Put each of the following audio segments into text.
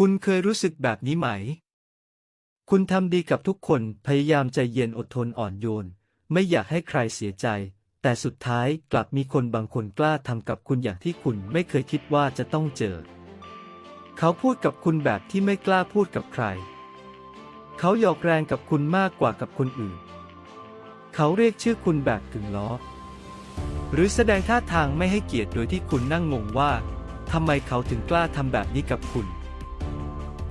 คุณเคยรู้สึกแบบนี้ไหม คุณทำดีกับทุกคนพยายามใจเย็นอดทนอ่อนโยน ไม่อยากให้ใครเสียใจ แต่สุดท้ายกลับมีคนบางคนกล้าทำกับคุณอย่างที่คุณไม่เคยคิดว่าจะต้องเจอ เขาพูดกับคุณแบบที่ไม่กล้าพูดกับใคร เขาหยอกแรงกับคุณมากกว่ากับคนอื่น เขาเรียกชื่อคุณแบบกึ่งล้อ หรือแสดงท่าทางไม่ให้เกียรติโดยที่คุณนั่งงงว่าทำไมเขาถึงกล้าทำแบบนี้กับคุณ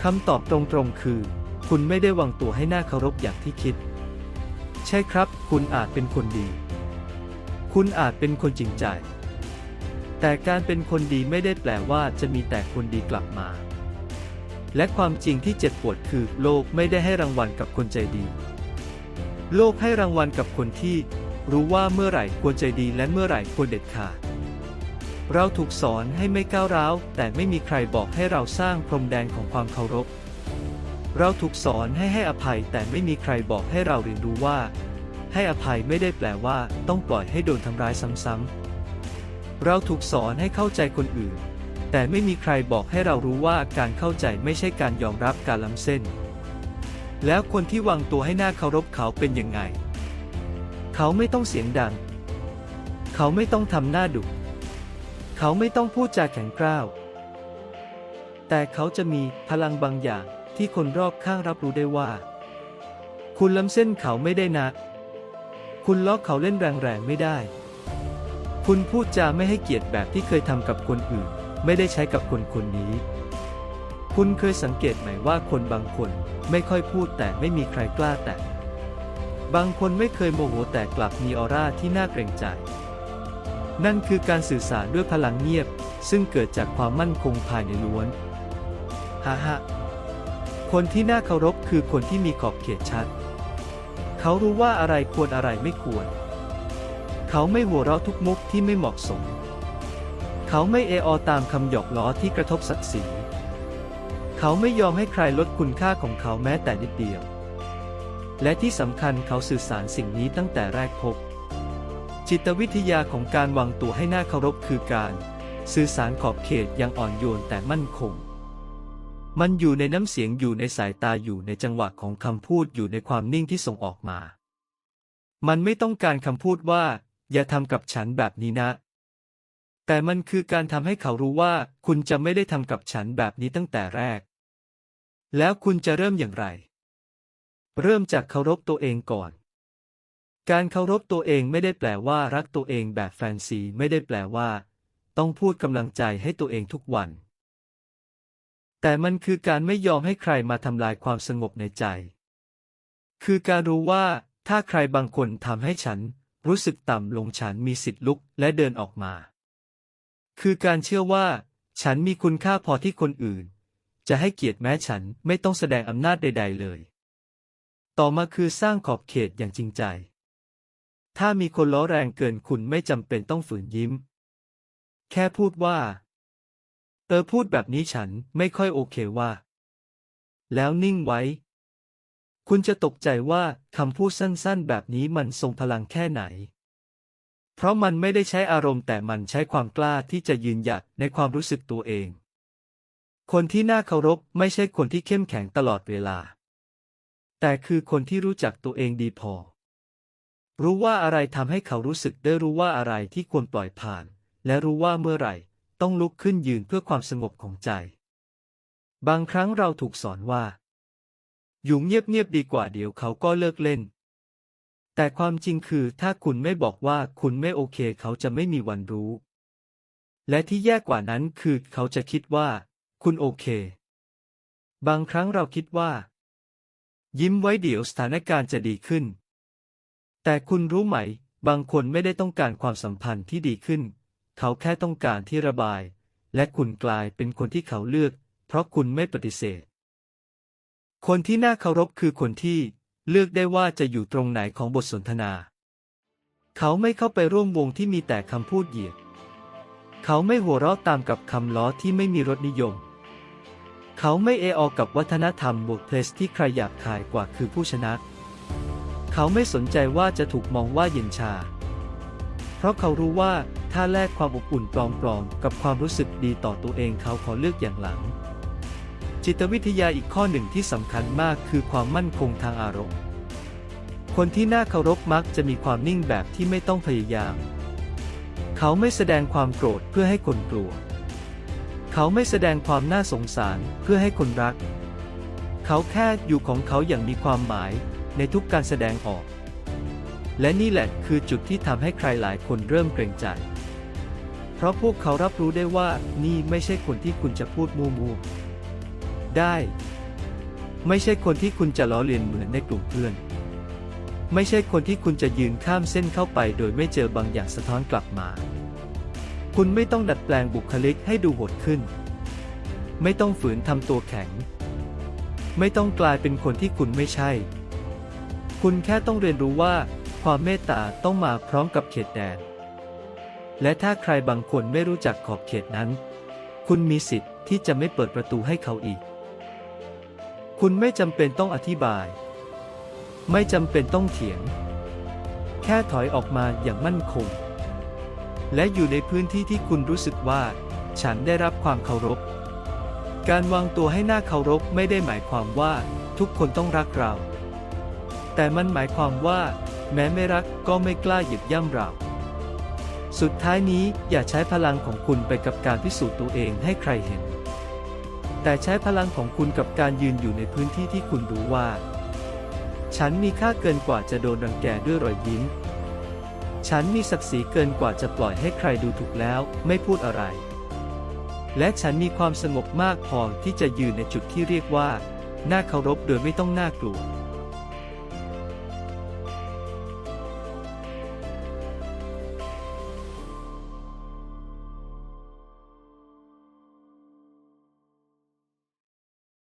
คำตอบตรงๆ คือ คุณไม่ได้วางตัวให้หน่าเคารพอย่างที่คิด ใช่ครับ คุณอาจเป็นคนดี คุณอาจเป็นคนจริงใจ แต่การเป็นคนดีไม่ได้แปลว่าจะมีแต่คนดีกลับมา และความจริงที่เจ็บปวดคือ โลกไม่ได้ให้รางวัลกับคนใจดี โลกให้รางวัลกับคนที่ รู้ว่าเมื่อไหร่ควรใจดีและเมื่อไหร่ควรเด็ดขาด เราถูกสอนให้ไม่ก้าวร้าว แต่ไม่มีใครบอกให้เราสร้างพรมแดนของความเคารพ เราถูกสอนให้ให้อภัย แต่ไม่มีใครบอกให้เราเรียนรู้ว่า ให้อภัยไม่ได้แปลว่า ต้องปล่อยให้โดนทำร้ายซ้ำๆ เราถูกสอนให้เข้าใจคนอื่น แต่ไม่มีใครบอกให้เรารู้ว่าการเข้าใจไม่ใช่การยอมรับการล้ำเส้น แล้วคนที่วางตัวให้หน้าเคารพเขาเป็นยังไง เขาไม่ต้องเสียงดัง เขาไม่ต้องทำหน้าดุ เขาไม่ต้องพูดจาแข็งกร้าว แต่เขาจะมีพลังบางอย่างที่คนรอบข้างรับรู้ได้ว่า คุณล้ำเส้นเขาไม่ได้นะคุณล้อเขาเล่นแรงๆไม่ได้ คุณพูดจาไม่ให้เกียรติแบบที่เคยทำกับคนอื่น ไม่ได้ใช้กับคนคนนี้ คุณเคยสังเกตไหมว่าคนบางคนไม่ค่อยพูดแต่ไม่มีใครกล้าแตะบางคนไม่เคยโมโหแต่กลับมีออร่าที่น่าเกรงใจ นั่นคือการสื่อสารด้วยพลังเงียบ ซึ่งเกิดจากความมั่นคงภายในล้วนฮ่าฮ่าคนที่น่าเคารพคือคนที่มีขอบเขตชัด เขารู้ว่าอะไรควรอะไรไม่ควร เขาไม่หัวเราะทุกมุกที่ไม่เหมาะสม เขาไม่เอออตามคำหยอกล้อที่กระทบศักดิ์ศรี เขาไม่ยอมให้ใครลดคุณค่าของเขาแม้แต่นิดเดียว และที่สำคัญเขาสื่อสารสิ่งนี้ตั้งแต่แรกพบ จิตวิทยาของการวางตัวให้หน่าเคารพคือการ สื่อสารขอบเขตอย่างอ่อนโยนแต่มั่นคง มันอยู่ในน้ำเสียงอยู่ในสายตาอยู่ในจังหวะของคำพูดอยู่ในความนิ่งที่ส่งออกมา มันไม่ต้องการคำพูดว่า อย่าทำกับฉันแบบนี้นะ แต่มันคือการทำให้เขารู้ว่า คุณจะไม่ได้ทำกับฉันแบบนี้ตั้งแต่แรก แล้วคุณจะเริ่มอย่างไร เริ่มจากเคารพตัวเองก่อน การเคารพตัวเองไม่ได้แปลว่ารักตัวเองแบบแฟนซีไม่ได้แปลว่า ต้องพูดกำลังใจให้ตัวเองทุกวัน แต่มันคือการไม่ยอมให้ใครมาทำลายความสงบในใจ คือการรู้ว่าถ้าใครบางคนทำให้ฉัน รู้สึกต่ำลงฉันมีสิทธิ์ลุกและเดินออกมา คือการเชื่อว่า ฉันมีคุณค่าพอที่คนอื่น จะให้เกียรติแม้ฉันไม่ต้องแสดงอำนาจใด ๆ เลย ต่อมาคือสร้างขอบเขตอย่างจริงใจ ถ้ามีคนล้อแรงเกินคุณไม่จำเป็นต้องฝืนยิ้ม แค่พูดว่า เออพูดแบบนี้ฉันไม่ค่อยโอเคว่า แล้วนิ่งไว้ คุณจะตกใจว่าคำพูดสั้นๆ แบบนี้มันทรงพลังแค่ไหน เพราะมันไม่ได้ใช้อารมณ์แต่มันใช้ความกล้าที่จะยืนหยัดในความรู้สึกตัวเอง คนที่น่าเคารพไม่ใช่คนที่เข้มแข็งตลอดเวลา แต่คือคนที่รู้จักตัวเองดีพอ รู้ว่าอะไรทำให้เขารู้สึกได้รู้ว่าอะไรที่ควรปล่อยผ่าน และรู้ว่าเมื่อไหร่ ต้องลุกขึ้นยืนเพื่อความสงบของใจ บางครั้งเราถูกสอนว่า อยู่เงียบๆดีกว่าเดี๋ยวเขาก็เลิกเล่น แต่ความจริงคือถ้าคุณไม่บอกว่าคุณไม่โอเค เขาจะไม่มีวันรู้ และที่แย่กว่านั้นคือเขาจะคิดว่า คุณโอเค บางครั้งเราคิดว่า ยิ้มไว้เดี๋ยวสถานการณ์จะดีขึ้น แต่คุณรู้ไหม บางคนไม่ได้ต้องการความสัมพันธ์ที่ดีขึ้น เขาแค่ต้องการที่ระบาย และคุณกลายเป็นคนที่เขาเลือก เพราะคุณไม่ปฏิเสธ คนที่น่าเคารพคือคนที่เลือกได้ว่าจะอยู่ตรงไหนของบทสนทนา เขาไม่เข้าไปร่วมวงที่มีแต่คำพูดเหยียด เขาไม่หัวเราะตามกับคำล้อที่ไม่มีรสนิยม เขาไม่เอออกับวัฒนธรรมบวกเพลสที่ใครอยากขายกว่าคือผู้ชนะ เขาไม่สนใจว่าจะถูกมองว่าเย็นชา เพราะเขารู้ว่าถ้าแลกความอบอุ่นปลอมๆกับความรู้สึกดีต่อตัวเองเขาขอเลือกอย่างหลัง จิตวิทยาอีกข้อหนึ่งที่สำคัญมากคือความมั่นคงทางอารมณ์คนที่น่าเคารพมักจะมีความนิ่งแบบที่ไม่ต้องพยายาม เขาไม่แสดงความโกรธเพื่อให้คนกลัว เขาไม่แสดงความน่าสงสารเพื่อให้คนรัก เขาแค่อยู่ของเขาอย่างมีความหมาย ในทุกการแสดงออก และนี่แหละคือจุดที่ทำให้ใครหลายคนเริ่มเกรงใจ เพราะพวกเขารับรู้ได้ว่านี่ไม่ใช่คนที่คุณจะพูดมั่วๆได้ ไม่ใช่คนที่คุณจะล้อเลียนเหมือนในกลุ่มเพื่อน ไม่ใช่คนที่คุณจะยืนข้ามเส้นเข้าไป โดยไม่เจอบางอย่างสะท้อนกลับมา คุณไม่ต้องดัดแปลงบุคลิกให้ดูโหดขึ้น ไม่ต้องฝืนทำตัวแข็ง ไม่ต้องกลายเป็นคนที่คุณไม่ใช่ คุณแค่ต้องเรียนรู้ว่า ความเมตตาต้องมาพร้อมกับเขตแดน และถ้าใครบางคนไม่รู้จักขอบเขตนั้น คุณมีสิทธิ์ที่จะไม่เปิดประตูให้เขาอีก คุณไม่จำเป็นต้องอธิบาย ไม่จำเป็นต้องเถียง แค่ถอยออกมาอย่างมั่นคง และอยู่ในพื้นที่ที่คุณรู้สึกว่า ฉันได้รับความเคารพ การวางตัวให้หน้าเคารพไม่ได้หมายความว่าทุกคนต้องรักเรา แต่มันหมายความว่า แม้ไม่รักก็ไม่กล้าหยียบย่ำเรา สุดท้ายนี้อย่าใช้พลังของคุณไปกับการพิสูจน์ตัวเองให้ใครเห็น แต่ใช้พลังของคุณกับการยืนอยู่ในพื้นที่ที่คุณรู้ว่า ฉันมีค่าเกินกว่าจะโดนรังแกด้วยรอยยิ้ม ฉันมีศักดิ์ศรีเกินกว่าจะปล่อยให้ใครดูถูกแล้วไม่พูดอะไร และฉันมีความสงบมากพอที่จะยืนในจุดที่เรียกว่าน่าเคารพโดยไม่ต้องน่ากลัว